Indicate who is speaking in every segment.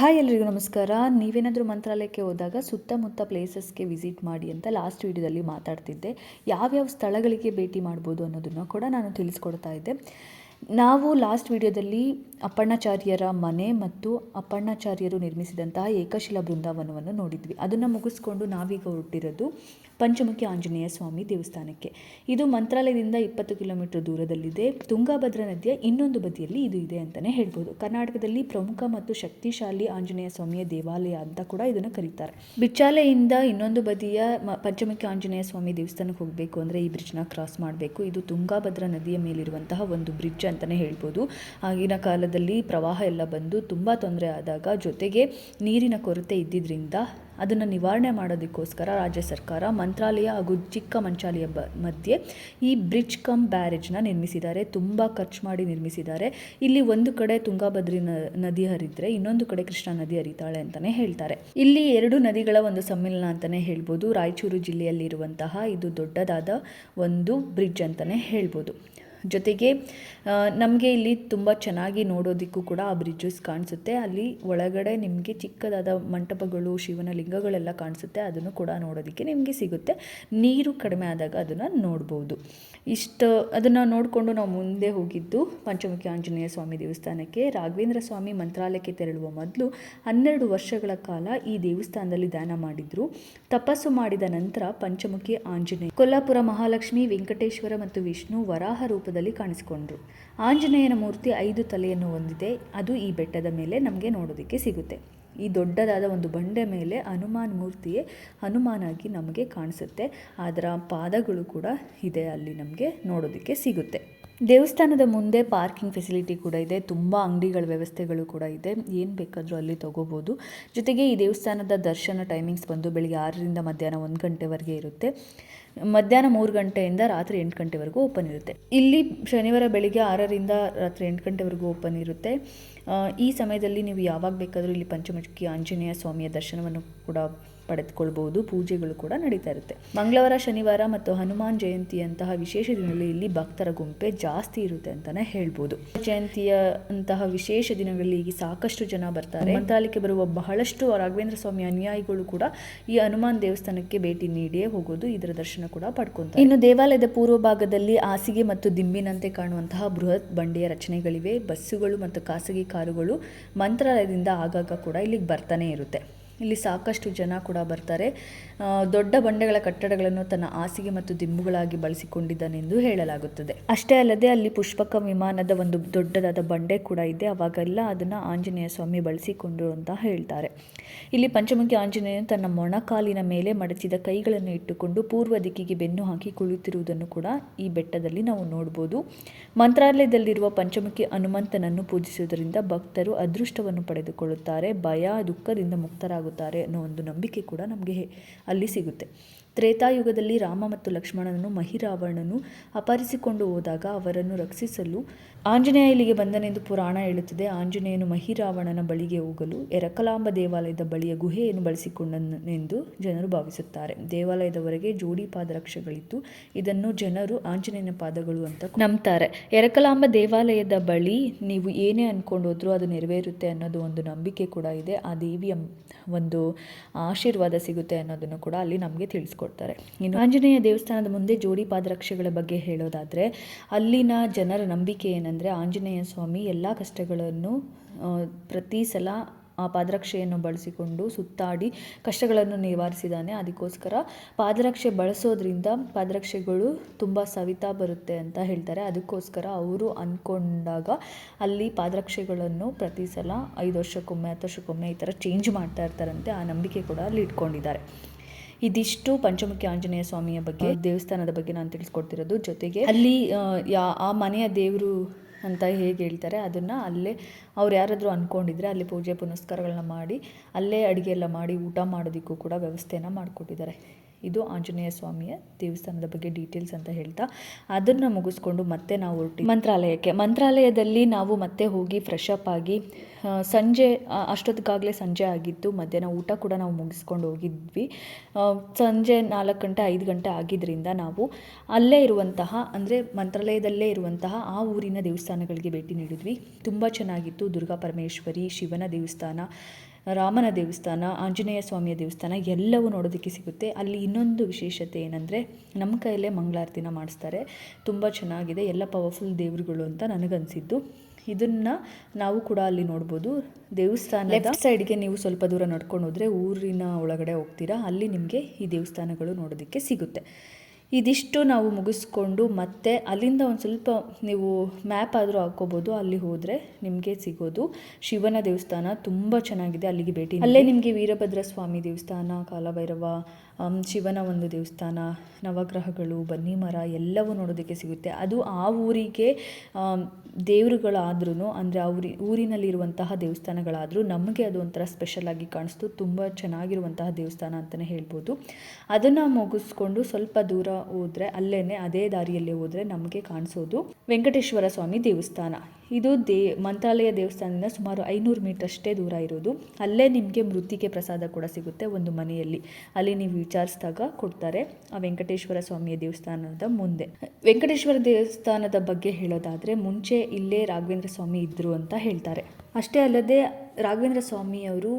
Speaker 1: Hi ಎಲ್ರಿಗೂ ನಮಸ್ಕಾರ. ನೀವೇನಾದರೂ ಮಂತ್ರಾಲಯಕ್ಕೆ ಹೋದಾಗ ಸುತ್ತಮುತ್ತ ಪ್ಲೇಸಸ್ಗೆ ವಿಸಿಟ್ ಮಾಡಿ ಅಂತ ಲಾಸ್ಟ್ ವೀಡಿಯೋದಲ್ಲಿ ಮಾತಾಡ್ತಿದ್ದೆ. ಯಾವ್ಯಾವ ಸ್ಥಳಗಳಿಗೆ ಭೇಟಿ ಮಾಡ್ಬೋದು ಅನ್ನೋದನ್ನು ಕೂಡ ನಾನು ತಿಳಿಸ್ಕೊಡ್ತಾ ಇದ್ದೆ. ನಾವು ಲಾಸ್ಟ್ ವಿಡಿಯೋದಲ್ಲಿ ಅಪ್ಪಣ್ಣಾಚಾರ್ಯರ ಮನೆ ಮತ್ತು ಅಪ್ಪಣ್ಣಾಚಾರ್ಯರು ನಿರ್ಮಿಸಿದಂತಹ ಏಕಶಿಲಾ ಬೃಂದಾವನವನ್ನು ನೋಡಿದ್ವಿ. ಅದನ್ನು ಮುಗಿಸ್ಕೊಂಡು ನಾವೀಗ ಹೊರಟಿರೋದು ಪಂಚಮುಖಿ ಆಂಜನೇಯ ಸ್ವಾಮಿ ದೇವಸ್ಥಾನಕ್ಕೆ. ಇದು ಮಂತ್ರಾಲಯದಿಂದ ಇಪ್ಪತ್ತು ಕಿಲೋಮೀಟರ್ ದೂರದಲ್ಲಿದೆ. ತುಂಗಾಭದ್ರಾ ನದಿಯ ಇನ್ನೊಂದು ಬದಿಯಲ್ಲಿ ಇದು ಇದೆ ಅಂತಲೇ ಹೇಳ್ಬೋದು. ಕರ್ನಾಟಕದಲ್ಲಿ ಪ್ರಮುಖ ಮತ್ತು ಶಕ್ತಿಶಾಲಿ ಆಂಜನೇಯ ಸ್ವಾಮಿಯ ದೇವಾಲಯ ಅಂತ ಕೂಡ ಇದನ್ನು ಕರೀತಾರೆ. ಬಿಚ್ಚಾಲೆಯಿಂದ ಇನ್ನೊಂದು ಬದಿಯ ಪಂಚಮುಖಿ ಆಂಜನೇಯ ಸ್ವಾಮಿ ದೇವಸ್ಥಾನಕ್ಕೆ ಹೋಗಬೇಕು ಅಂದರೆ ಈ ಬ್ರಿಡ್ಜ್ನ ಕ್ರಾಸ್ ಮಾಡಬೇಕು. ಇದು ತುಂಗಾಭದ್ರಾ ನದಿಯ ಮೇಲಿರುವಂತಹ ಒಂದು ಬ್ರಿಡ್ಜ್ ಅಂತಲೇ ಹೇಳ್ಬೋದು. ಆಗಿನ ಕಾಲದಲ್ಲಿ ಪ್ರವಾಹ ಎಲ್ಲ ಬಂದು ತುಂಬ ತೊಂದರೆ ಆದಾಗ ಜೊತೆಗೆ ನೀರಿನ ಕೊರತೆ ಇದ್ದಿದ್ದರಿಂದ ಅದನ್ನು ನಿವಾರಣೆ ಮಾಡೋದಕ್ಕೋಸ್ಕರ ರಾಜ್ಯ ಸರ್ಕಾರ, ಮಂತ್ರಾಲಯ ಹಾಗೂ ಚಿಕ್ಕ ಮಂಚಾಲಯ ಮಧ್ಯೆ ಈ ಬ್ರಿಡ್ಜ್ ಕಮ್ ಬ್ಯಾರೇಜ್ನ ನಿರ್ಮಿಸಿದ್ದಾರೆ. ತುಂಬ ಖರ್ಚು ಮಾಡಿ ನಿರ್ಮಿಸಿದ್ದಾರೆ. ಇಲ್ಲಿ ಒಂದು ಕಡೆ ತುಂಗಾಭದ್ರಿ ನದಿ ಹರಿದ್ರೆ ಇನ್ನೊಂದು ಕಡೆ ಕೃಷ್ಣಾ ನದಿ ಹರಿತಾಳೆ ಅಂತಲೇ ಹೇಳ್ತಾರೆ. ಇಲ್ಲಿ ಎರಡು ನದಿಗಳ ಒಂದು ಸಮ್ಮಿಲನ ಅಂತಲೇ ಹೇಳ್ಬೋದು. ರಾಯಚೂರು ಜಿಲ್ಲೆಯಲ್ಲಿರುವಂತಹ ಇದು ದೊಡ್ಡದಾದ ಒಂದು ಬ್ರಿಡ್ಜ್ ಅಂತಲೇ ಹೇಳ್ಬೋದು. ಜೊತೆಗೆ ನಮಗೆ ಇಲ್ಲಿ ತುಂಬ ಚೆನ್ನಾಗಿ ನೋಡೋದಕ್ಕೂ ಕೂಡ ಆ ಬ್ರಿಡ್ಜಸ್ ಕಾಣಿಸುತ್ತೆ. ಅಲ್ಲಿ ಒಳಗಡೆ ನಿಮಗೆ ಚಿಕ್ಕದಾದ ಮಂಟಪಗಳು ಶಿವನ ಲಿಂಗಗಳೆಲ್ಲ ಕಾಣಿಸುತ್ತೆ. ಅದನ್ನು ಕೂಡ ನೋಡೋದಕ್ಕೆ ನಿಮಗೆ ಸಿಗುತ್ತೆ. ನೀರು ಕಡಿಮೆ ಆದಾಗ ಅದನ್ನು ನೋಡ್ಬೋದು. ಇಷ್ಟು, ಅದನ್ನು ನೋಡಿಕೊಂಡು ನಾವು ಮುಂದೆ ಹೋಗಿದ್ದು ಪಂಚಮುಖಿ ಆಂಜನೇಯ ಸ್ವಾಮಿ ದೇವಸ್ಥಾನಕ್ಕೆ. ರಾಘವೇಂದ್ರ ಸ್ವಾಮಿ ಮಂತ್ರಾಲಯಕ್ಕೆ ತೆರಳುವ ಮೊದಲು ಹನ್ನೆರಡು ವರ್ಷಗಳ ಕಾಲ ಈ ದೇವಸ್ಥಾನದಲ್ಲಿ ದಾನ ಮಾಡಿದ್ರು. ತಪಸ್ಸು ಮಾಡಿದ ನಂತರ ಪಂಚಮುಖಿ ಆಂಜನೇಯ, ಕೊಲ್ಲಾಪುರ ಮಹಾಲಕ್ಷ್ಮಿ, ವೆಂಕಟೇಶ್ವರ ಮತ್ತು ವಿಷ್ಣು ವರಾಹ ರೂಪದಲ್ಲಿ ಕಾಣಿಸಿಕೊಂಡ್ರು. ಆಂಜನೇಯನ ಮೂರ್ತಿ ಐದು ತಲೆಯನ್ನು ಹೊಂದಿದೆ. ಅದು ಈ ಬೆಟ್ಟದ ಮೇಲೆ ನಮಗೆ ನೋಡೋದಕ್ಕೆ ಸಿಗುತ್ತೆ. ಈ ದೊಡ್ಡದಾದ ಒಂದು ಬಂಡೆ ಮೇಲೆ ಹನುಮಾನ್ ಮೂರ್ತಿಯೇ ಹನುಮಾನಾಗಿ ನಮಗೆ ಕಾಣಿಸುತ್ತೆ. ಅದರ ಪಾದಗಳು ಕೂಡ ಇದೆ ಅಲ್ಲಿ ನಮಗೆ ನೋಡೋದಕ್ಕೆ ಸಿಗುತ್ತೆ. ದೇವಸ್ಥಾನದ ಮುಂದೆ ಪಾರ್ಕಿಂಗ್ ಫೆಸಿಲಿಟಿ ಕೂಡ ಇದೆ. ತುಂಬ ಅಂಗಡಿಗಳ ವ್ಯವಸ್ಥೆಗಳು ಕೂಡ ಇದೆ. ಏನು ಬೇಕಾದರೂ ಅಲ್ಲಿ ತಗೋಬೋದು. ಜೊತೆಗೆ ಈ ದೇವಸ್ಥಾನದ ದರ್ಶನ ಟೈಮಿಂಗ್ಸ್ ಬಂದು ಬೆಳಿಗ್ಗೆ ಆರರಿಂದ ಮಧ್ಯಾಹ್ನ ಒಂದು ಗಂಟೆವರೆಗೆ ಇರುತ್ತೆ. ಮಧ್ಯಾಹ್ನ ಮೂರು ಗಂಟೆಯಿಂದ ರಾತ್ರಿ ಎಂಟು ಗಂಟೆವರೆಗೂ ಓಪನ್ ಇರುತ್ತೆ. ಇಲ್ಲಿ ಶನಿವಾರ ಬೆಳಿಗ್ಗೆ ಆರರಿಂದ ರಾತ್ರಿ ಎಂಟು ಗಂಟೆವರೆಗೂ ಓಪನ್ ಇರುತ್ತೆ. ಈ ಸಮಯದಲ್ಲಿ ನೀವು ಯಾವಾಗ ಬೇಕಾದರೂ ಇಲ್ಲಿ ಪಂಚಮುಖಿ ಆಂಜನೇಯ ಸ್ವಾಮಿಯ ದರ್ಶನವನ್ನು ಕೂಡ ಪಡೆದುಕೊಳ್ಬಹುದು. ಪೂಜೆಗಳು ಕೂಡ ನಡೀತಾ ಇರುತ್ತೆ. ಮಂಗಳವಾರ, ಶನಿವಾರ ಮತ್ತು ಹನುಮಾನ್ ಜಯಂತಿಯಂತಹ ವಿಶೇಷ ದಿನಗಳಲ್ಲಿ ಇಲ್ಲಿ ಭಕ್ತರ ಗುಂಪೆ ಜಾಸ್ತಿ ಇರುತ್ತೆ ಅಂತಾನೆ ಹೇಳ್ಬೋದು. ಜಯಂತಿಯ ಅಂತಹ ವಿಶೇಷ ದಿನಗಳಲ್ಲಿ ಈಗ ಸಾಕಷ್ಟು ಜನ ಬರ್ತಾರೆ. ಮಂತ್ರಾಲಯಕ್ಕೆ ಬರುವ ಬಹಳಷ್ಟು ರಾಘವೇಂದ್ರ ಸ್ವಾಮಿ ಅನುಯಾಯಿಗಳು ಕೂಡ ಈ ಹನುಮಾನ್ ದೇವಸ್ಥಾನಕ್ಕೆ ಭೇಟಿ ನೀಡಿಯೇ ಹೋಗೋದು, ಇದರ ದರ್ಶನ ಕೂಡ ಪಡ್ಕೊಂತಾರೆ. ಇನ್ನು ದೇವಾಲಯದ ಪೂರ್ವ ಭಾಗದಲ್ಲಿ ಹಾಸಿಗೆ ಮತ್ತು ದಿಂಬಿನಂತೆ ಕಾಣುವಂತಹ ಬೃಹತ್ ಬಂಡೆಯ ರಚನೆಗಳಿವೆ. ಬಸ್ಸುಗಳು ಮತ್ತು ಖಾಸಗಿ ಕಾರುಗಳು ಮಂತ್ರಾಲಯದಿಂದ ಆಗಾಗ ಕೂಡ ಇಲ್ಲಿಗೆ ಬರ್ತಾನೆ ಇರುತ್ತೆ. ಇಲ್ಲಿ ಸಾಕಷ್ಟು ಜನ ಕೂಡ ಬರ್ತಾರೆ. ದೊಡ್ಡ ಬಂಡೆಗಳ ಕಟ್ಟಡಗಳನ್ನು ತನ್ನ ಹಾಸಿಗೆ ಮತ್ತು ದಿಂಬುಗಳಾಗಿ ಬಳಸಿಕೊಂಡಿದ್ದಾನೆಂದು ಹೇಳಲಾಗುತ್ತದೆ. ಅಷ್ಟೇ ಅಲ್ಲದೆ ಅಲ್ಲಿ ಪುಷ್ಪಕ ವಿಮಾನದ ಒಂದು ದೊಡ್ಡದಾದ ಬಂಡೆ ಕೂಡ ಇದೆ. ಅವಾಗೆಲ್ಲ ಅದನ್ನು ಆಂಜನೇಯ ಸ್ವಾಮಿ ಬಳಸಿಕೊಂಡು ಅಂತ ಹೇಳ್ತಾರೆ. ಇಲ್ಲಿ ಪಂಚಮುಖಿ ಆಂಜನೇಯನು ತನ್ನ ಮೊಣಕಾಲಿನ ಮೇಲೆ ಮಡಚಿದ ಕೈಗಳನ್ನು ಇಟ್ಟುಕೊಂಡು ಪೂರ್ವ ದಿಕ್ಕಿಗೆ ಬೆನ್ನು ಹಾಕಿ ಕುಳಿತಿರುವುದನ್ನು ಕೂಡ ಈ ಬೆಟ್ಟದಲ್ಲಿ ನಾವು ನೋಡ್ಬೋದು. ಮಂತ್ರಾಲಯದಲ್ಲಿರುವ ಪಂಚಮುಖಿ ಹನುಮಂತನನ್ನು ಪೂಜಿಸುವುದರಿಂದ ಭಕ್ತರು ಅದೃಷ್ಟವನ್ನು ಪಡೆದುಕೊಳ್ಳುತ್ತಾರೆ. ಭಯ, ದುಃಖದಿಂದ ಮುಕ್ತರಾಗುತ್ತಾರೆ. ಅನ್ನೋ ಒಂದು ನಂಬಿಕೆ ಕೂಡ ನಮಗೆ ಅಲ್ಲಿ ಸಿಗುತ್ತೆ. ತ್ರೇತಾಯುಗದಲ್ಲಿ ರಾಮ ಮತ್ತು ಲಕ್ಷ್ಮಣನನ್ನು ಮಹಿರಾವಣನು ಅಪಹರಿಸಿಕೊಂಡು ಹೋದಾಗ ಅವರನ್ನು ರಕ್ಷಿಸಲು ಆಂಜನೇಯ ಇಲ್ಲಿಗೆ ಬಂದನೆಂದು ಪುರಾಣ ಹೇಳುತ್ತದೆ. ಆಂಜನೇಯನು ಮಹಿರಾವಣನ ಬಳಿಗೆ ಹೋಗಲು ಎರಕಲಾಂಬ ದೇವಾಲಯದ ಬಳಿಯ ಗುಹೆಯನ್ನು ಬಳಸಿಕೊಂಡನೆಂದು ಜನರು ಭಾವಿಸುತ್ತಾರೆ. ದೇವಾಲಯದವರೆಗೆ ಹೊರಗೆ ಜೋಡಿ ಪಾದರಕ್ಷೆಗಳಿದ್ದು ಇದನ್ನು ಜನರು ಆಂಜನೇಯನ ಪಾದಗಳು ಅಂತ ನಂಬ್ತಾರೆ. ಎರಕಲಾಂಬ ದೇವಾಲಯದ ಬಳಿ ನೀವು ಏನೇ ಅನ್ಕೊಂಡು ಹೋದ್ರೂ ಅದು ನೆರವೇರುತ್ತೆ ಅನ್ನೋದು ಒಂದು ನಂಬಿಕೆ ಕೂಡ ಇದೆ. ಆ ದೇವಿಯ ಒಂದು ಆಶೀರ್ವಾದ ಸಿಗುತ್ತೆ ಅನ್ನೋದನ್ನು ಕೂಡ ಅಲ್ಲಿ ನಮಗೆ ತಿಳಿಸ್ಕೊಡ್ತಾರೆ. ಇನ್ನು ಆಂಜನೇಯ ದೇವಸ್ಥಾನದ ಮುಂದೆ ಜೋಡಿ ಪಾದರಕ್ಷೆಗಳ ಬಗ್ಗೆ ಹೇಳೋದಾದರೆ, ಅಲ್ಲಿನ ಜನರ ನಂಬಿಕೆ ಏನಂದರೆ, ಆಂಜನೇಯ ಸ್ವಾಮಿ ಎಲ್ಲ ಕಷ್ಟಗಳನ್ನು ಪ್ರತಿ ಸಲ ಆ ಪಾದರಕ್ಷೆಯನ್ನು ಬಳಸಿಕೊಂಡು ಸುತ್ತಾಡಿ ಕಷ್ಟಗಳನ್ನು ನಿವಾರಿಸಿದ್ದಾನೆ ಅದಕ್ಕೋಸ್ಕರ ಪಾದರಕ್ಷೆ ಬಳಸೋದ್ರಿಂದ ಪಾದರಕ್ಷೆಗಳು ತುಂಬ ಸವಿತಾ ಬರುತ್ತೆ ಅಂತ ಹೇಳ್ತಾರೆ. ಅದಕ್ಕೋಸ್ಕರ ಅವರು ಅಂದ್ಕೊಂಡಾಗ ಅಲ್ಲಿ ಪಾದರಕ್ಷೆಗಳನ್ನು ಪ್ರತಿ ಸಲ ಐದು ವರ್ಷಕ್ಕೊಮ್ಮೆ, ಹತ್ತು ವರ್ಷಕ್ಕೊಮ್ಮೆ ಈ ಥರ ಚೇಂಜ್ ಮಾಡ್ತಾ ಇರ್ತಾರಂತೆ. ಆ ನಂಬಿಕೆ ಕೂಡ ಅಲ್ಲಿ ಇಟ್ಕೊಂಡಿದ್ದಾರೆ. ಇದಿಷ್ಟು ಪಂಚಮುಖಿ ಆಂಜನೇಯ ಸ್ವಾಮಿಯ ಬಗ್ಗೆ ದೇವಸ್ಥಾನದ ಬಗ್ಗೆ ನಾನು ತಿಳಿಸ್ಕೊಡ್ತಿರೋದು. ಜೊತೆಗೆ ಅಲ್ಲಿ ಆ, ಯಾ ಆ ಮನೆಯ ದೇವರು ಅಂತ ಹೇಗೆ ಹೇಳ್ತಾರೆ ಅದನ್ನು ಅಲ್ಲೇ ಅವ್ರು ಯಾರಾದರೂ ಅಂದ್ಕೊಂಡಿದ್ರೆ ಅಲ್ಲಿ ಪೂಜೆ ಪುನಸ್ಕಾರಗಳನ್ನ ಮಾಡಿ ಅಲ್ಲೇ ಅಡುಗೆ ಎಲ್ಲ ಮಾಡಿ ಊಟ ಮಾಡೋದಕ್ಕೂ ಕೂಡ ವ್ಯವಸ್ಥೆಯನ್ನು ಮಾಡಿಕೊಟ್ಟಿದ್ದಾರೆ. ಇದು ಆಂಜನೇಯ ಸ್ವಾಮಿಯ ದೇವಸ್ಥಾನದ ಬಗ್ಗೆ ಡೀಟೇಲ್ಸ್ ಅಂತ ಹೇಳ್ತಾ ಅದನ್ನು ಮುಗಿಸ್ಕೊಂಡು ಮತ್ತೆ ನಾವು ಹೊರಟಿ ಮಂತ್ರಾಲಯಕ್ಕೆ. ಮಂತ್ರಾಲಯದಲ್ಲಿ ನಾವು ಮತ್ತೆ ಹೋಗಿ ಫ್ರೆಶ್ ಅಪ್ ಆಗಿ ಸಂಜೆ ಅಷ್ಟೊತ್ತಿಗಾಗಲೇ ಸಂಜೆ ಆಗಿತ್ತು. ಮಧ್ಯಾಹ್ನ ಊಟ ಕೂಡ ನಾವು ಮುಗಿಸ್ಕೊಂಡು ಹೋಗಿದ್ವಿ. ಸಂಜೆ ನಾಲ್ಕು ಗಂಟೆ, ಐದು ಗಂಟೆ ಆಗಿದ್ದರಿಂದ ನಾವು ಅಲ್ಲೇ ಇರುವಂತಹ, ಅಂದರೆ ಮಂತ್ರಾಲಯದಲ್ಲೇ ಇರುವಂತಹ ಆ ಊರಿನ ದೇವಸ್ಥಾನಗಳಿಗೆ ಭೇಟಿ ನೀಡಿದ್ವಿ. ತುಂಬ ಚೆನ್ನಾಗಿತ್ತು. ದುರ್ಗಾ ಪರಮೇಶ್ವರಿ, ಶಿವನ ದೇವಸ್ಥಾನ ರಾಮನ ದೇವಸ್ಥಾನ, ಆಂಜನೇಯ ಸ್ವಾಮಿಯ ದೇವಸ್ಥಾನ ಎಲ್ಲವೂ ನೋಡೋದಕ್ಕೆ ಸಿಗುತ್ತೆ. ಅಲ್ಲಿ ಇನ್ನೊಂದು ವಿಶೇಷತೆ ಏನಂದರೆ ನಮ್ಮ ಕೈಯಲ್ಲೇ ಮಂಗಳಾರತಿನ ಮಾಡಿಸ್ತಾರೆ. ತುಂಬ ಚೆನ್ನಾಗಿದೆ. ಎಲ್ಲ ಪವರ್ಫುಲ್ ದೇವರುಗಳು ಅಂತ ನನಗನ್ಸಿದ್ದು. ಇದನ್ನು ನಾವು ಕೂಡ ಅಲ್ಲಿ ನೋಡ್ಬೋದು. ದೇವಸ್ಥಾನ ಲೆಫ್ಟ್ ಸೈಡ್ಗೆ ನೀವು ಸ್ವಲ್ಪ ದೂರ ನಡ್ಕೊಂಡು ಹೋದರೆ ಊರಿನ ಒಳಗಡೆ ಹೋಗ್ತೀರಾ? ಅಲ್ಲಿ ನಿಮಗೆ ಈ ದೇವಸ್ಥಾನಗಳು ನೋಡೋದಕ್ಕೆ ಸಿಗುತ್ತೆ. ಇದಿಷ್ಟು ನಾವು ಮುಗಿಸ್ಕೊಂಡು ಮತ್ತೆ ಅಲ್ಲಿಂದ ಒಂದು ಸ್ವಲ್ಪ ನೀವು ಮ್ಯಾಪ್ ಆದರೂ ಹಾಕ್ಕೋಬೋದು. ಅಲ್ಲಿ ಹೋದರೆ ನಿಮಗೆ ಸಿಗೋದು. ಶಿವನ ದೇವಸ್ಥಾನ ತುಂಬ ಚೆನ್ನಾಗಿದೆ. ಅಲ್ಲಿಗೆ ಭೇಟಿ ಅಲ್ಲೇ ನಿಮಗೆ ವೀರಭದ್ರ ಸ್ವಾಮಿ ದೇವಸ್ಥಾನ, ಕಾಲಭೈರವ ಶಿವನ ಒಂದು ದೇವಸ್ಥಾನ, ನವಗ್ರಹಗಳು, ಬನ್ನಿ ಮರ ಎಲ್ಲವೂ ನೋಡೋದಕ್ಕೆ ಸಿಗುತ್ತೆ. ಅದು ಆ ಊರಿಗೆ ದೇವರುಗಳಾದ್ರೂ ಅಂದರೆ ಆ ಊರಿ, ಊರಿನಲ್ಲಿರುವಂತಹ ದೇವಸ್ಥಾನಗಳಾದರೂ ನಮಗೆ ಅದು ಒಂಥರ ಸ್ಪೆಷಲ್ ಆಗಿ ಕಾಣಿಸ್ತು. ತುಂಬ ಚೆನ್ನಾಗಿರುವಂತಹ ದೇವಸ್ಥಾನ ಅಂತಲೇ ಹೇಳ್ಬೋದು. ಅದನ್ನು ಮುಗಿಸ್ಕೊಂಡು ಸ್ವಲ್ಪ ದೂರ ಹೋದರೆ ಅಲ್ಲೇ ಅದೇ ದಾರಿಯಲ್ಲಿ ಹೋದರೆ ನಮಗೆ ಕಾಣಿಸೋದು ವೆಂಕಟೇಶ್ವರ ಸ್ವಾಮಿ ದೇವಸ್ಥಾನ. ಇದು ದೇ, ಮಂತ್ರಾಲಯ ದೇವಸ್ಥಾನದಿಂದ ಸುಮಾರು ಐನೂರು ಮೀಟರ್ ಅಷ್ಟೇ ದೂರ ಇರೋದು. ಅಲ್ಲೇ ನಿಮಗೆ ಮೃತ್ತಿಕೆ ಪ್ರಸಾದ ಕೂಡ ಸಿಗುತ್ತೆ ಒಂದು ಮನೆಯಲ್ಲಿ. ಅಲ್ಲಿ ನೀವು ವಿಚಾರಿಸಿದಾಗ ಕೊಡ್ತಾರೆ ಆ ವೆಂಕಟೇಶ್ವರ ಸ್ವಾಮಿಯ ದೇವಸ್ಥಾನದ ಮುಂದೆ. ವೆಂಕಟೇಶ್ವರ ದೇವಸ್ಥಾನದ ಬಗ್ಗೆ ಹೇಳೋದಾದರೆ ಮುಂಚೆ ಇಲ್ಲೇ ರಾಘವೇಂದ್ರ ಸ್ವಾಮಿ ಇದ್ದರು ಅಂತ ಹೇಳ್ತಾರೆ. ಅಷ್ಟೇ ಅಲ್ಲದೆ ರಾಘವೇಂದ್ರ ಸ್ವಾಮಿಯವರು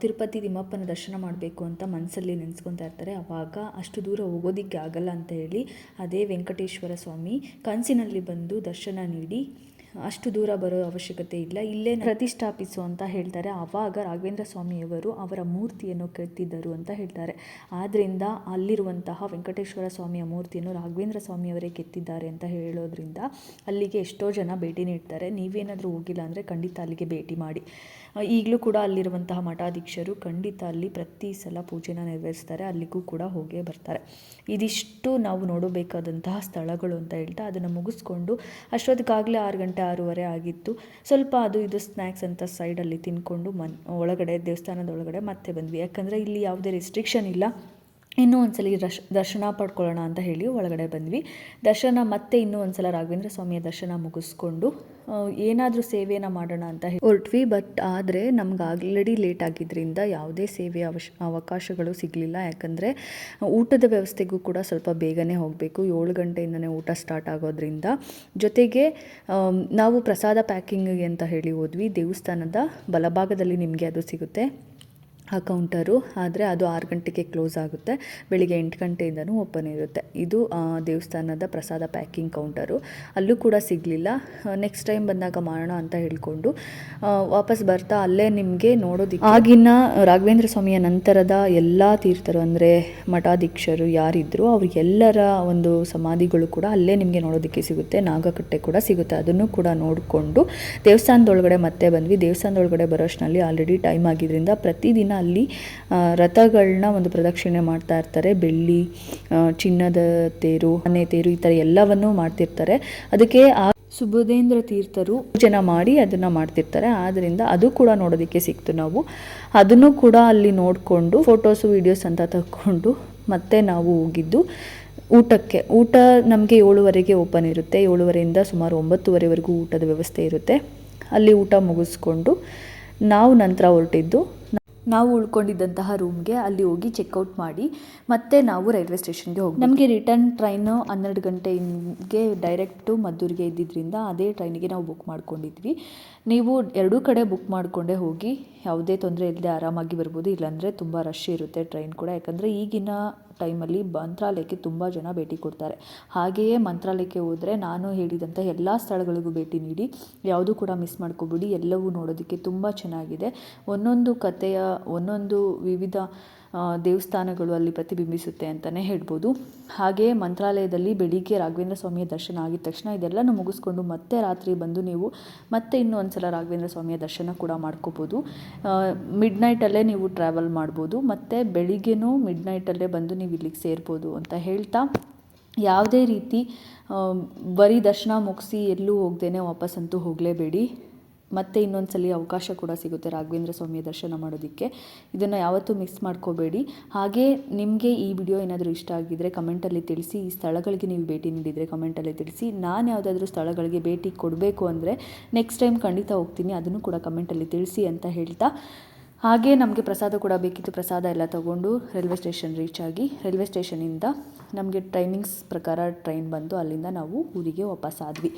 Speaker 1: ತಿರುಪತಿ ತಿಮ್ಮಪ್ಪನ ದರ್ಶನ ಮಾಡಬೇಕು ಅಂತ ಮನಸ್ಸಲ್ಲಿ ನೆನೆಸ್ಕೊತಾ ಇರ್ತಾರೆ. ಅವಾಗ ಅಷ್ಟು ದೂರ ಹೋಗೋದಿಕ್ಕೆ ಆಗಲ್ಲ ಅಂತ ಹೇಳಿ ಅದೇ ವೆಂಕಟೇಶ್ವರ ಸ್ವಾಮಿ ಕನಸಿನಲ್ಲಿ ಬಂದು ದರ್ಶನ ನೀಡಿ ಅಷ್ಟು ದೂರ ಬರೋ ಅವಶ್ಯಕತೆ ಇಲ್ಲ. ಇಲ್ಲೇ ಪ್ರತಿಷ್ಠಾಪಿಸು ಅಂತ ಹೇಳ್ತಾರೆ. ಆವಾಗ ರಾಘವೇಂದ್ರ ಸ್ವಾಮಿಯವರು ಅವರ ಮೂರ್ತಿಯನ್ನು ಕೆತ್ತಿದ್ದರು ಅಂತ ಹೇಳ್ತಾರೆ. ಆದ್ದರಿಂದ ಅಲ್ಲಿರುವಂತಹ ವೆಂಕಟೇಶ್ವರ ಸ್ವಾಮಿಯ ಮೂರ್ತಿಯನ್ನು ರಾಘವೇಂದ್ರ ಸ್ವಾಮಿಯವರೇ ಕೆತ್ತಿದ್ದಾರೆ ಅಂತ ಹೇಳೋದ್ರಿಂದ ಅಲ್ಲಿಗೆ ಎಷ್ಟೋ ಜನ ಭೇಟಿ ನೀಡ್ತಾರೆ. ನೀವೇನಾದರೂ ಹೋಗಿಲ್ಲ ಅಂದರೆ ಖಂಡಿತ ಅಲ್ಲಿಗೆ ಭೇಟಿ ಮಾಡಿ. ಈಗಲೂ ಕೂಡ ಅಲ್ಲಿರುವಂತಹ ಮಠಾಧೀಕ್ಷರು ಖಂಡಿತ ಅಲ್ಲಿ ಪ್ರತಿ ಸಲ ಪೂಜೆನ ನೆರವೇರಿಸ್ತಾರೆ, ಅಲ್ಲಿಗೂ ಕೂಡ ಹೋಗೇ ಬರ್ತಾರೆ. ಇದಿಷ್ಟು ನಾವು ನೋಡಬೇಕಾದಂತಹ ಸ್ಥಳಗಳು ಅಂತ ಹೇಳ್ತಾ ಅದನ್ನು ಮುಗಿಸ್ಕೊಂಡು ಅಷ್ಟೊತ್ತಿಗಾಗಲೇ ಆರು ಗಂಟೆ ಆರೂವರೆ ಆಗಿತ್ತು. ಸ್ವಲ್ಪ ಅದು ಇದು ಸ್ನ್ಯಾಕ್ಸ್ ಅಂತ ಸೈಡಲ್ಲಿ ತಿನ್ಕೊಂಡು ಮನ್, ಒಳಗಡೆ ದೇವಸ್ಥಾನದ ಒಳಗಡೆ ಮತ್ತೆ ಬಂದ್ವಿ. ಯಾಕಂದರೆ ಇಲ್ಲಿ ಯಾವುದೇ ರೆಸ್ಟ್ರಿಕ್ಷನ್ ಇಲ್ಲ. ಇನ್ನೂ ಒಂದ್ಸಲ ರಶ್, ದರ್ಶನ ಪಡ್ಕೊಳ್ಳೋಣ ಅಂತ ಹೇಳಿ ಒಳಗಡೆ ಬಂದ್ವಿ. ದರ್ಶನ ಮತ್ತೆ ಇನ್ನೂ ಒಂದ್ಸಲ ರಾಘವೇಂದ್ರ ಸ್ವಾಮಿಯ ದರ್ಶನ ಮುಗಿಸ್ಕೊಂಡು ಏನಾದರೂ ಸೇವೆಯನ್ನು ಮಾಡೋಣ ಅಂತ ಹೇಳಿ ಹೊರಟ್ವಿ. ಬಟ್ ಆದರೆ ನಮ್ಗೆ ಆಲ್ರೆಡಿ ಲೇಟ್ ಆಗಿದ್ದರಿಂದ ಯಾವುದೇ ಸೇವೆ ಅವಶ್, ಅವಕಾಶಗಳು ಸಿಗಲಿಲ್ಲ. ಯಾಕಂದರೆ ಊಟದ ವ್ಯವಸ್ಥೆಗೂ ಕೂಡ ಸ್ವಲ್ಪ ಬೇಗನೆ ಹೋಗಬೇಕು. ಏಳು ಗಂಟೆಯಿಂದನೇ ಊಟ ಸ್ಟಾರ್ಟ್ ಆಗೋದ್ರಿಂದ. ಜೊತೆಗೆ ನಾವು ಪ್ರಸಾದ ಪ್ಯಾಕಿಂಗಿಗೆ ಅಂತ ಹೇಳಿ ಹೋದ್ವಿ. ದೇವಸ್ಥಾನದ ಬಲಭಾಗದಲ್ಲಿ ನಿಮಗೆ ಅದು ಸಿಗುತ್ತೆ. ಆ ಕೌಂಟರು, ಆದರೆ ಅದು ಆರು ಗಂಟೆಗೆ ಕ್ಲೋಸ್ ಆಗುತ್ತೆ. ಬೆಳಿಗ್ಗೆ ಎಂಟು ಗಂಟೆಯಿಂದನೂ ಓಪನ್ ಇರುತ್ತೆ. ಇದು ದೇವಸ್ಥಾನದ ಪ್ರಸಾದ ಪ್ಯಾಕಿಂಗ್ ಕೌಂಟರು. ಅಲ್ಲೂ ಕೂಡ ಸಿಗಲಿಲ್ಲ. ನೆಕ್ಸ್ಟ್ ಟೈಮ್ ಬಂದಾಗ ಮಾಡೋಣ ಅಂತ ಹೇಳಿಕೊಂಡು ವಾಪಸ್ ಬರ್ತಾ ಅಲ್ಲೇ ನಿಮಗೆ ನೋಡೋದಿಕ್ಕೆ ಆಗಿನ ರಾಘವೇಂದ್ರ ಸ್ವಾಮಿಯ ನಂತರದ ಎಲ್ಲ ತೀರ್ಥರು, ಅಂದರೆ ಮಠಾಧೀಕ್ಷರು ಯಾರಿದ್ರು, ಅವ್ರಿಗೆಲ್ಲರ ಒಂದು ಸಮಾಧಿಗಳು ಕೂಡ ಅಲ್ಲೇ ನಿಮಗೆ ನೋಡೋದಕ್ಕೆ ಸಿಗುತ್ತೆ. ನಾಗಕಟ್ಟೆ ಕೂಡ ಸಿಗುತ್ತೆ. ಅದನ್ನು ಕೂಡ ನೋಡಿಕೊಂಡು ದೇವಸ್ಥಾನದೊಳಗಡೆ ಮತ್ತೆ ಬಂದ್ವಿ. ದೇವಸ್ಥಾನದೊಳಗಡೆ ಬರೋಷ್ಟರಲ್ಲಿ ಆಲ್ರೆಡಿ ಟೈಮ್ ಆಗಿದ್ದರಿಂದ ಪ್ರತಿದಿನ ಅಲ್ಲಿ ರಥಗಳನ್ನ ಒಂದು ಪ್ರದಕ್ಷಿಣೆ ಮಾಡ್ತಾ ಇರ್ತಾರೆ. ಬೆಳ್ಳಿ ಚಿನ್ನದ ತೇರು ಮನೆ ತೇರು ಈ ಥರ ಎಲ್ಲವನ್ನೂ ಮಾಡ್ತಿರ್ತಾರೆ. ಅದಕ್ಕೆ ಆ ಸುಬುಧೇಂದ್ರ ತೀರ್ಥರು ಜನ ಮಾಡಿ ಅದನ್ನು ಮಾಡ್ತಿರ್ತಾರೆ. ಆದ್ದರಿಂದ ಅದು ಕೂಡ ನೋಡೋದಕ್ಕೆ ಸಿಕ್ತು ನಾವು. ಅದನ್ನು ಕೂಡ ಅಲ್ಲಿ ನೋಡಿಕೊಂಡು ಫೋಟೋಸು, ವೀಡಿಯೋಸ್ ಅಂತ ತಗೊಂಡು ಮತ್ತೆ ನಾವು ಹೋಗಿದ್ದು ಊಟಕ್ಕೆ. ಊಟ ನಮಗೆ ಏಳುವರೆಗೆ ಓಪನ್ ಇರುತ್ತೆ. ಏಳುವರೆಯಿಂದ ಸುಮಾರು ಒಂಬತ್ತುವರೆವರೆಗೂ ಊಟದ ವ್ಯವಸ್ಥೆ ಇರುತ್ತೆ. ಅಲ್ಲಿ ಊಟ ಮುಗಿಸ್ಕೊಂಡು ನಾವು ನಂತರ ಹೊರಟಿದ್ದು ನಾವು ಉಳ್ಕೊಂಡಿದ್ದಂತಹ ರೂಮ್ಗೆ ಅಲ್ಲಿ ಹೋಗಿ ಚೆಕ್ಔಟ್ ಮಾಡಿ, ಮತ್ತೆ ನಾವು ರೈಲ್ವೆ ಸ್ಟೇಷನ್ಗೆ ಹೋಗಿ ನಮಗೆ ರಿಟರ್ನ್ ಟ್ರೈನು ಹನ್ನೆರಡು ಗಂಟೆಗೆ ಡೈರೆಕ್ಟು ಮದ್ದೂರಿಗೆ ಇದ್ದಿದ್ದರಿಂದ ಅದೇ ಟ್ರೈನಿಗೆ ನಾವು ಬುಕ್ ಮಾಡ್ಕೊಂಡಿದ್ವಿ. ನೀವು ಎರಡೂ ಕಡೆ ಬುಕ್ ಮಾಡಿಕೊಂಡೇ ಹೋಗಿ, ಯಾವುದೇ ತೊಂದರೆ ಇಲ್ಲದೆ ಆರಾಮಾಗಿ ಬರ್ಬೋದು, ಇಲ್ಲಾಂದರೆ ತುಂಬ ರಶ್ ಇರುತ್ತೆ ಟ್ರೈನ್ ಕೂಡ. ಯಾಕಂದರೆ ಈಗಿನ ಟೈಮಲ್ಲಿ ಮಂತ್ರಾಲಯಕ್ಕೆ ತುಂಬ ಜನ ಭೇಟಿ ಕೊಡ್ತಾರೆ. ಹಾಗೆಯೇ ಮಂತ್ರಾಲಯಕ್ಕೆ ಹೋದರೆ ನಾನು ಹೇಳಿದಂಥ ಎಲ್ಲ ಸ್ಥಳಗಳಿಗೂ ಭೇಟಿ ನೀಡಿ, ಯಾವುದೂ ಕೂಡ ಮಿಸ್ ಮಾಡ್ಕೋಬಿಡಿ, ಎಲ್ಲವೂ ನೋಡೋದಕ್ಕೆ ತುಂಬ ಚೆನ್ನಾಗಿದೆ. ಒಂದೊಂದು ಕಥೆಯ, ಒಂದೊಂದು ವಿವಿಧ ದೇವಸ್ಥಾನಗಳು ಅಲ್ಲಿ ಪ್ರತಿಬಿಂಬಿಸುತ್ತೆ ಅಂತಲೇ ಹೇಳ್ಬೋದು. ಹಾಗೆಯೇ ಮಂತ್ರಾಲಯದಲ್ಲಿ ಬೆಳಿಗ್ಗೆ ರಾಘವೇಂದ್ರ ಸ್ವಾಮಿಯ ದರ್ಶನ ಆಗಿದ ತಕ್ಷಣ ಇದೆಲ್ಲನೂ ಮುಗಿಸ್ಕೊಂಡು ಮತ್ತೆ ರಾತ್ರಿ ಬಂದು ನೀವು ಮತ್ತೆ ಇನ್ನೂ ಒಂದ್ಸಲ ರಾಘವೇಂದ್ರ ಸ್ವಾಮಿಯ ದರ್ಶನ ಕೂಡ ಮಾಡ್ಕೋಬೋದು. ಮಿಡ್ ನೈಟಲ್ಲೇ ನೀವು ಟ್ರಾವೆಲ್ ಮಾಡ್ಬೋದು. ಮತ್ತು ಬೆಳಿಗ್ಗೆನೂ ಮಿಡ್ ನೈಟಲ್ಲೇ ಬಂದು ನೀವು ಇಲ್ಲಿಗೆ ಸೇರ್ಬೋದು ಅಂತ ಹೇಳ್ತಾ ಯಾವುದೇ ರೀತಿ ಬರೀ ದರ್ಶನ ಮುಗಿಸಿ ಎಲ್ಲೂ ಹೋಗ್ದೇನೆ ವಾಪಸ್ಸಂತೂ ಹೋಗಲೇಬೇಡಿ. ಮತ್ತೆ ಇನ್ನೊಂದು ಸಲ ಅವಕಾಶ ಕೂಡ ಸಿಗುತ್ತೆ ರಾಘವೇಂದ್ರ ಸ್ವಾಮಿಯ ದರ್ಶನ ಮಾಡೋದಕ್ಕೆ. ಇದನ್ನು ಯಾವತ್ತೂ ಮಿಸ್ ಮಾಡ್ಕೋಬೇಡಿ. ಹಾಗೆ ನಿಮಗೆ ಈ ವಿಡಿಯೋ ಏನಾದರೂ ಇಷ್ಟ ಆಗಿದ್ದರೆ ಕಮೆಂಟಲ್ಲಿ ತಿಳಿಸಿ, ಈ ಸ್ಥಳಗಳಿಗೆ ನೀವು ಭೇಟಿ ನೀಡಿದರೆ ಕಮೆಂಟಲ್ಲಿ ತಿಳಿಸಿ. ನಾನು ಯಾವುದಾದ್ರೂ ಸ್ಥಳಗಳಿಗೆ ಭೇಟಿ ಕೊಡಬೇಕು ಅಂದರೆ ನೆಕ್ಸ್ಟ್ ಟೈಮ್ ಖಂಡಿತ ಹೋಗ್ತೀನಿ, ಅದನ್ನು ಕೂಡ ಕಮೆಂಟಲ್ಲಿ ತಿಳಿಸಿ ಅಂತ ಹೇಳ್ತಾ. ಹಾಗೆ ನಮಗೆ ಪ್ರಸಾದ ಕೂಡ ಬೇಕಿತ್ತು, ಪ್ರಸಾದ ಎಲ್ಲ ತಗೊಂಡು ರೈಲ್ವೆ ಸ್ಟೇಷನ್ ರೀಚ್ ಆಗಿ ರೈಲ್ವೆ ಸ್ಟೇಷನಿಂದ ನಮಗೆ ಟೈಮಿಂಗ್ಸ್ ಪ್ರಕಾರ ಟ್ರೈನ್ ಬಂದು ಅಲ್ಲಿಂದ ನಾವು ಊರಿಗೆ ವಾಪಸ್ ಆದ್ವಿ.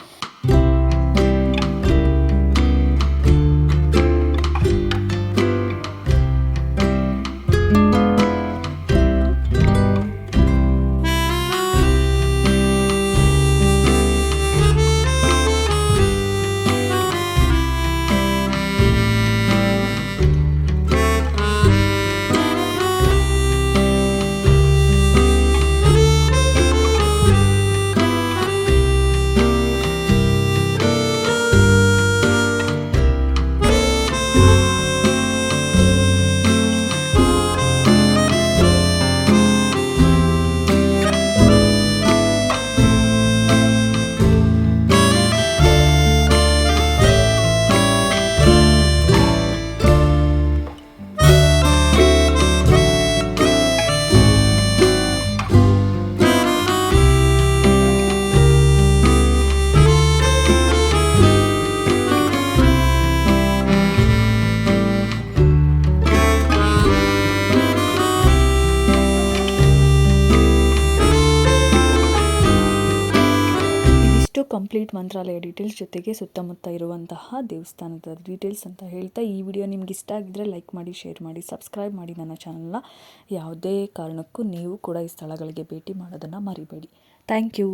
Speaker 1: ಕಂಪ್ಲೀಟ್ ಮಂತ್ರಾಲಯ ಡೀಟೇಲ್ಸ್ ಜೊತೆಗೆ ಸುತ್ತಮುತ್ತ ಇರುವಂತಹ ದೇವಸ್ಥಾನದ ಡೀಟೇಲ್ಸ್ ಅಂತ ಹೇಳ್ತಾ ಈ ವಿಡಿಯೋ ನಿಮ್ಗೆ ಇಷ್ಟ ಆಗಿದ್ದರೆ ಲೈಕ್ ಮಾಡಿ, ಶೇರ್ ಮಾಡಿ, ಸಬ್ಸ್ಕ್ರೈಬ್ ಮಾಡಿ ನನ್ನ ಚಾನಲ್ನ ಯಾವುದೇ ಕಾರಣಕ್ಕೂ ನೀವು ಕೂಡ ಈ ಸ್ಥಳಗಳಿಗೆ ಭೇಟಿ ಮಾಡೋದನ್ನು ಮರಿಬೇಡಿ. Thank you